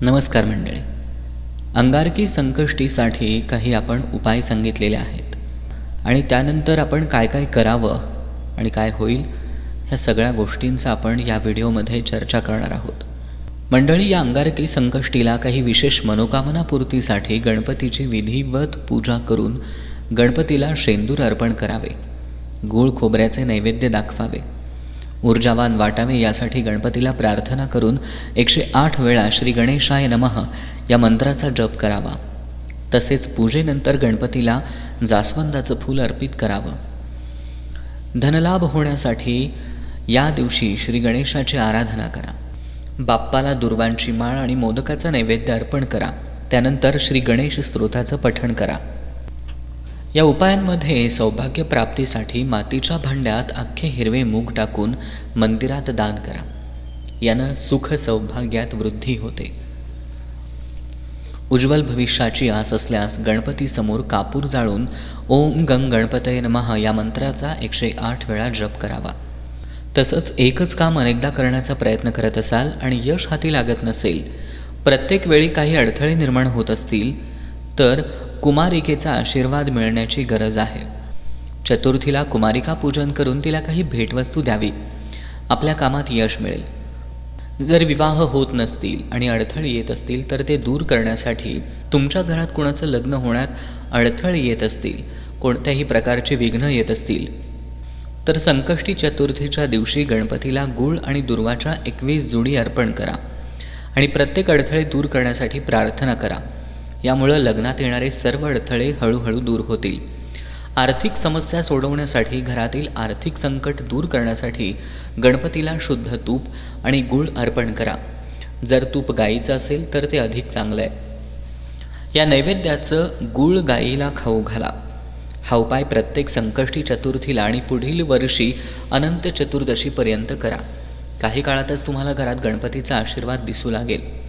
नमस्कार मंडळी. अंगारकी संकष्टीसाठी काही आपण उपाय सांगितलेले आहेत. आणि त्यानंतर आपण काय काय करावं आणि काय होईल ह्या सगळ्या गोष्टींचा आपण या व्हिडिओमध्ये चर्चा करणार आहोत. मंडळी या अंगारकी संकष्टीला काही विशेष मनोकामनापूर्तीसाठी गणपतीची विधिवत पूजा करून गणपतीला शेंदूर अर्पण करावे. गूळ खोबऱ्याचे नैवेद्य दाखवावे. ऊर्जावान वाटावे यासाठी गणपतीला प्रार्थना करून एकशे आठ वेळा श्री गणेशाय नमः या मंत्राचा जप करावा. तसेच पूजेनंतर गणपतीला जास्वंदाचं फूल अर्पित करावं. धनलाभ होण्यासाठी या दिवशी श्री गणेशाची आराधना करा. बाप्पाला दुर्वांची माळ आणि मोदकाचं नैवेद्य अर्पण करा. त्यानंतर श्री गणेश स्तोत्राचं पठण करा. या उपायांमध्ये सौभाग्य प्राप्तीसाठी मातीच्या भांड्यात अख्खे हिरवे मूग टाकून मंदिरात दान करा. यानं सुख सौभाग्यात वृद्धी होते. उज्ज्वल भविष्याची आस असल्यास गणपतीसमोर कापूर जाळून ओम गंग गणपतय नमः या मंत्राचा एकशे आठ वेळा जप करावा. तसंच एकच काम अनेकदा करण्याचा प्रयत्न करत असाल आणि यश हाती लागत नसेल प्रत्येक वेळी काही अडथळे निर्माण होत असतील तर कुमारिकेचा आशीर्वाद मिळण्याची गरज आहे. चतुर्थीला कुमारिका पूजन करून तिला काही भेटवस्तू द्यावी. आपल्या कामात यश मिळेल. जर विवाह होत नसतील आणि अडथळे येत असतील तर ते दूर करण्यासाठी तुमच्या घरात कुणाचं लग्न होण्यात अडथळे येत असतील कोणत्याही प्रकारचे विघ्न येत असतील. तर संकष्टी चतुर्थीच्या दिवशी गणपतीला गुळ आणि दुर्वाच्या एकवीस जुडी अर्पण करा आणि प्रत्येक अडथळे दूर करण्यासाठी प्रार्थना करा. यामुळं लग्नात येणारे सर्व अडथळे हळूहळू दूर होतील. आर्थिक समस्या सोडवण्यासाठी घरातील आर्थिक संकट दूर करण्यासाठी गणपतीला शुद्ध तूप आणि गूळ अर्पण करा. जर तूप गाईचं असेल तर ते अधिक चांगलं आहे. या नैवेद्याचं गूळ गाईला खाऊ घाला. हा उपाय प्रत्येक संकष्टी चतुर्थीला आणि पुढील वर्षी अनंत चतुर्दशीपर्यंत करा. काही काळातच तुम्हाला घरात गणपतीचा आशीर्वाद दिसू लागेल.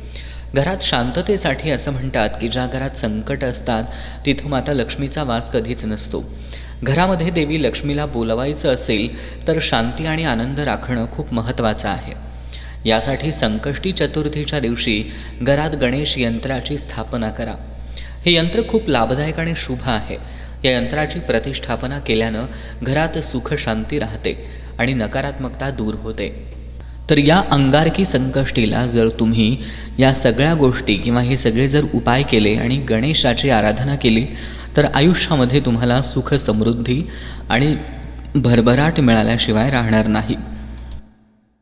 घरात शांततेसाठी असं म्हणतात की ज्या घरात संकट असतात तिथं माता लक्ष्मीचा वास कधीच नसतो. घरामध्ये देवी लक्ष्मीला बोलवायचं असेल तर शांती आणि आनंद राखणं खूप महत्त्वाचं आहे. यासाठी संकष्टी चतुर्थीच्या दिवशी घरात गणेश यंत्राची स्थापना करा. हे यंत्र खूप लाभदायक आणि शुभ आहे. या यंत्राची प्रतिष्ठापना केल्यानं घरात सुख शांती राहते आणि नकारात्मकता दूर होते. तर या अंगारकी संकष्टीला जर तुम्ही या सगळ्या गोष्टी किंवा हे सगळे जर उपाय केले आणि गणेशाची आराधना केली तर आयुष्यामध्ये तुम्हाला सुख समृद्धी आणि भरभराट मिळाल्याशिवाय राहणार नाही.